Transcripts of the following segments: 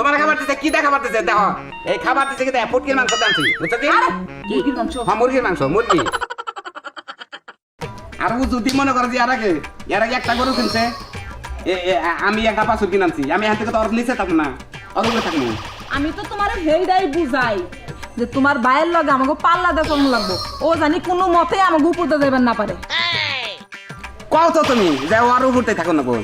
তোমার খাবার দিছে কি দেখা পারতেছে দেখো। এই খাবার দিছে কি দেখ ফুটকির মাংস দানছি বুঝছ কি? মুরগির মাংস? হ্যাঁ মুরগির মাংস মুরগি। আর ও যদি মনে করে যে এর আগে এর আগে একটা গরু কিনছে। আমি একটা পাঁচুর কিনামছি আমি এখান থেকে তো ওর নিচে থাকব না উপরে থাকব আমি তো তোমার হেইডাই বুঝাই যে তোমার বাইয়ের লগে আমাকে পাল্লা চলন লাগবো। ও জানি কোনো মতে আমাকে উপরতে যাবেন না পারে। কও তো তুমি যে ওর উপরতে থাকো না গো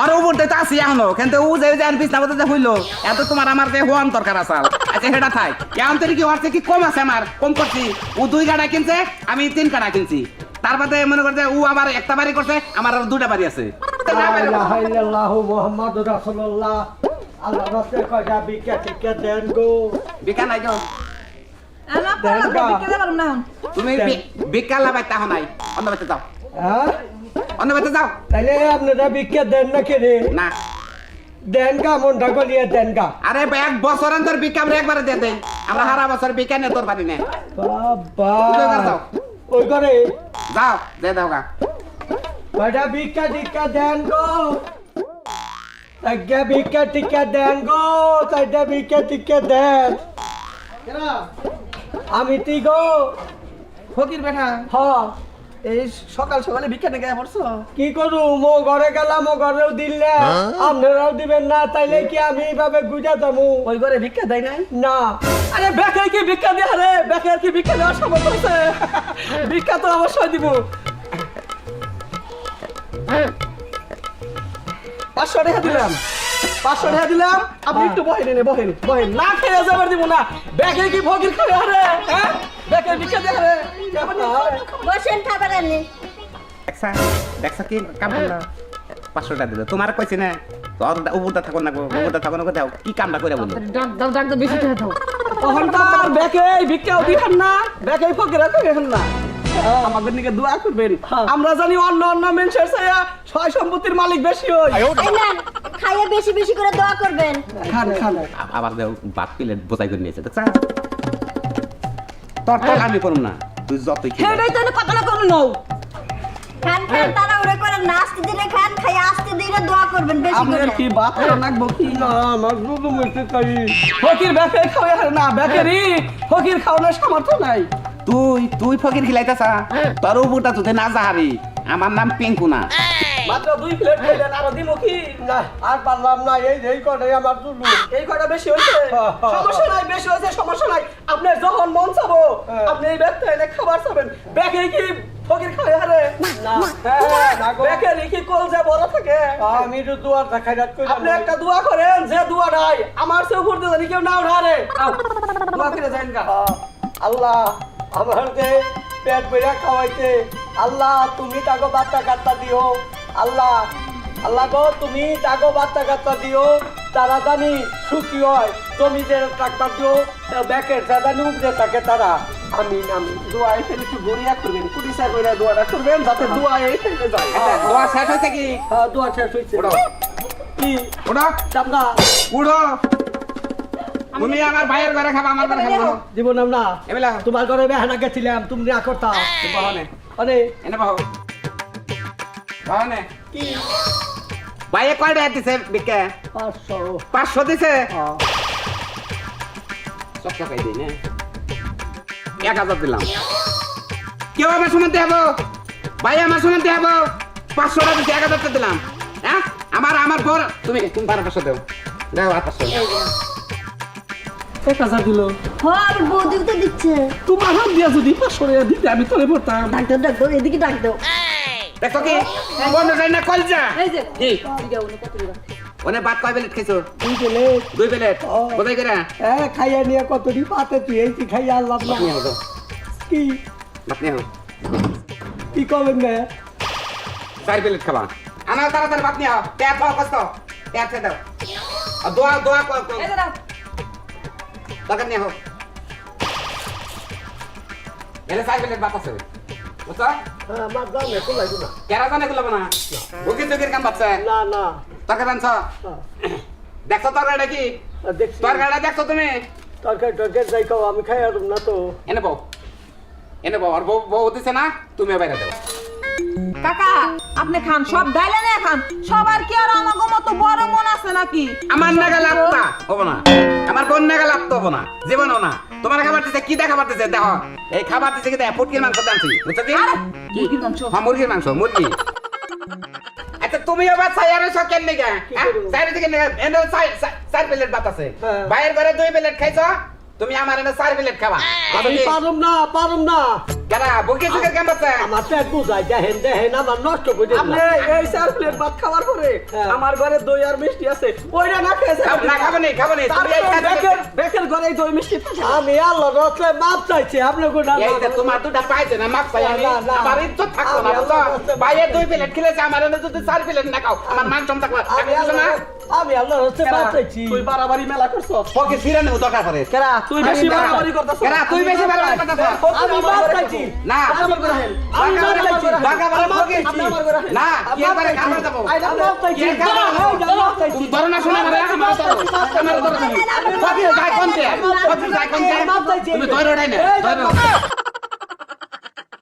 ওর উপরতে তো আছি এখনও কিন্তু ও যে যে বিছনা বলতে হইল এত তোমার আমার যে হওয়ান দরকার আছে। আচ্ছা সেটা থাই এখন তো কি হচ্ছে কি কম আছে আমার? কম করছি। ও দুই গাড়া কিনছে আমি তিন গাড়া কিনছি। তার বাদে মনে করছে ও আবার একটা বাড়ি করছে আমার আর দুটা বাড়ি আছে। মোহাম্মদ রাসূলুল্লাহ। আল্লাহ রাসূল কয়টা বিকে টিকে দেন গো। বিকা নাই গো। না পাল্লা দিয়ে বিকে যাবার না এখন। তুমি বিকাল লাগাই তাহ নাই। অন্য বাড়িতে যাও। হ্যাঁ? অন্য যাও। তাইলে আপনারা বিকে দেন না কে রে না। দেন গা মনটা গলিয়ে দেন গা। আরে এক বছর অন্তর বিকা আমরা একবারে দিয়ে দেই। আমরা সারা বছর বিকা নে তোর বাড়ি নে বাবা। ওই যাও। ওই করে যাও দে দাও গা। কয়টা বিকে টিকে দেন গো। তাকে বিকে টিকে দেন গো তাইটা বিকে টিকে দেন। আমি তি গো। ফকির বেটা। হ এই সকাল সকালে ভিক্ষা নিয়ে গায়ে পড়ছো? কি করু? মো ঘরে গেলাম ও ঘরেও দিলে। আপনারাও দিবেন না তাইলে কি আমি এইভাবে গুজা যাব ওই ঘরে ভিক্ষা দেয় নাই? না। আরে বেকার কি ভিক্ষা দেয়া রে? বেকার কি ভিক্ষা দেওয়ার সময় আছে? ভিক্ষা তো অবশ্যই দিব। পাঁচশো টাকা দিলাম। পাঁচশো টাকা দিলাম। আপনি একটু বহেন এনে বহেন বহেন। না খেয়ে যাবার দিব না। বেকার কি ফকির খাবে? রে হ্যাঁ? রে বসেন খাবার আনি। দেখছা দেখছা কি কাম করলা? পাঁচশো টাকা দিল। তোমার কইছি না তোর উপরটা থাকো না উপরটা থাকো না দাও কি কামটা করে ডাক দাও বেশি টাকা দাও অহংকার বেকে ভিক্ষাও দিবেন না ফকিরা কইবেন না। আমাদের নিকে দোয়া করবেন। আমরা জানি অন্য অন্য মানুষের ছায়া সম্পত্তির মালিক বেশি হই। খাইয়ে বেশি বেশি করে দোয়া করবেন। খান খান। আবার দেও বাদ প্লেট বোঝাই করে নিয়েছে দেখছা? তোর তোর আমি করুম না তুই যতই খেয়ে তো কথা না কোনো নও। খান খান তারা উড়ে করে নাচতে দিলে খান খাইয়ে আসতে দিলে দোয়া করবেন বেশি করে। কি বাপ নাকবো? কি না মুখে কই ফকির বেকে খাওয়া না বেকেরি ফকির খাওয়ানোর সামর্থ্য নাই। তুই তুই ফকির খিলাইতেছা? তোর উপরটা তুই না যাহারি আমার নাম পিঙ্কু না। মাত্র দুই প্লেট খাইলেন আরও দিমো কি? না আর পারলাম না এই এই করে আমার এই কয়টা বেশি হয়েছে? সমস্যা নাই বেশি হয়েছে সমস্যা নাই। আপনার যখন মন চাবো হ্যাঁ। আপনি এই ব্যাগটা এনে খাবার চাবেন। ব্যাগে কি ফকির হারে? না হ্যাঁ ব্যাগে কি কল যে বড় থাকে। আমি তো দুয়ার দেখাই রাত কই আপনি একটা দোয়া করেন যে দোয়া নাই আমার সে উপর দিয়ে কেউ না উঠারে। দোয়া করে যান গা। আল্লাহ আমার যে পেট বেড়া খাওয়াইতে আল্লাহ তুমি তাকে বাচ্চা কাচ্চা দিও। আল্লাহ আল্লাহ গো তুমি তাকে বাচ্চা কাচ্চা দিও তারা জানি সুখী হয় জমিদের ট্রাক্টর দিও ব্যাকের জানি উপরে থাকে তারা। আমি আমি দোয়া এখানে একটু গড়িয়া করবেন করে দোয়াটা করবেন যাতে দোয়া যায়। আচ্ছা, দোয়া শেষ হয়েছে কি? হ্যাঁ দোয়া শেষ হয়েছে। কি? উঠো। তুমি আমার ভাইয়ের ঘরে খাবা আমার ঘরে খাব। জীবন না এবেলা তোমার ঘরে বেহানা গেছিলাম তুমি না করতা আরে। এনে কি? ভাইয়ে কয় টাকা দিছে বিকে? পাঁচশো। পাঁচশো দিছে? হ্যাঁ। সব টাকাই দিই না। এক হাজার দিলাম। কেউ আমার সমান দেবো ভাই আমার পাঁচশো টাকা এক টাকা দিলাম। হ্যাঁ? আমার আমার পর তুমি তুমি বারো পাঁচশো দেও। দেও আর পাঁচশো। এক হাজার দিল। হর বৌদি তো দিচ্ছে। তোমার হাত দিয়া যদি পাঁচশো টাকা দিতে আমি তোলে পড়তাম ডাক্তার ডাক্তার এদিকে ডাক দাও। দেখো কি? বন্ধু যাই না কলজা? এই যে। কি দিকে উনি কত দিবা ওনে ভাত কয় প্লেট খাইছো তুই গেলে দুই প্লেট। কোথায় করে হ্যাঁ খাইয়া নিয়ে কতটি পাতে তুই? এই তুই খাইয়া আল্লাহ নিয়ে কি? ভাত নিয়ে হো কি করবেন না? চার প্লেট খাবা। আনা তাড়াতাড়ি ভাত নিয়ে পেট পাও কষ্ট। পেট খেয়ে দাও। আর দোয়া দোয়া কর এই যে দাও। দরকার নিয়ে হোক এলে চার প্লেট ভাত আছে। বুঝছ? হ্যাঁ আমার দাম একটু লাগবে না। কেরা জানে গুলো না? বুকি চুকির কাম পাচ্ছে না না। হ্যাঁ, দেখছ তরকারিটা কি? আর দেখছি। দেখছ তুমি? তরকারি তরকারি যাই খাও আমি খাই আর না তো। এনে বউ এনে বউ আর বউ বউ দিছে না? তুমি বাইরে দেও কাকা আপনি খান সব ডাইলে নিয়ে খান। সবার কি আর আমাগো মতো বড় মন আছে নাকি? আমার নাগা লাপতা হব না। আমার বোন নাগা লাপতা হব না। জীবনও না। তোমার খাবার দিতে কি দেখা খাবার দিতে দেখো। এই খাবার দিতে কি দেখো ফুটকির মাংস দানছি বুঝছ কি? মুরগির মাংস। হ্যাঁ মুরগির মাংস মুরগি। আচ্ছা তুমি আবার সাইয়ারে সব কেন নিগা সাইয়ারে থেকে নিগা এনে চার প্লেট ভাত আছে। বাইরের ঘরে দুই প্লেট খাইছো? তুমি আমার এনে চার প্লেট খাবা। আমি পারুম না পারুম না। কেনা বুকে আমার বুঝাই দেখেন দেখেন আমার নষ্ট করে আপনি এই চার প্লেট ভাত খাওয়ার পরে হ্যাঁ। আমার ঘরে দই আর মিষ্টি আছে ওইটা না খেয়েছে না খাব নি খাব নি তুমি এই বেকের বেকের ঘরে দই মিষ্টি থাকে। আমি আল্লাহ রসলে মাপ চাইছি আপনি এই যে তোমার দুটা পাইছে না মাপ পাই আমি না, না। আমার ইজ্জত থাকতো না বুঝছ? বাইরে দুই প্লেট খেলেছে আমার এনে যদি চার প্লেট না খাও আমার মান চম থাকবে না। আমি আল্লাহ রসলে মাপ চাইছি। তুই বাড়াবাড়ি মেলা করছ? পকে ফিরে নেব দরকার করে কেরা তুই বেশি বাড়াবাড়ি করতেছ। কেরা তুই বেশি বাড়াবাড়ি করতেছ। আমি মাপ চাইছি। না। না কি আমি মাপ চাইছি। কি মাপ চাইছি। তুমি ধরো না শোনা মারে আমার ধরো। আমার ধরো তুমি পকে যায় কোনতে পকে যায় কোনতে তুমি ধরো না ধরো।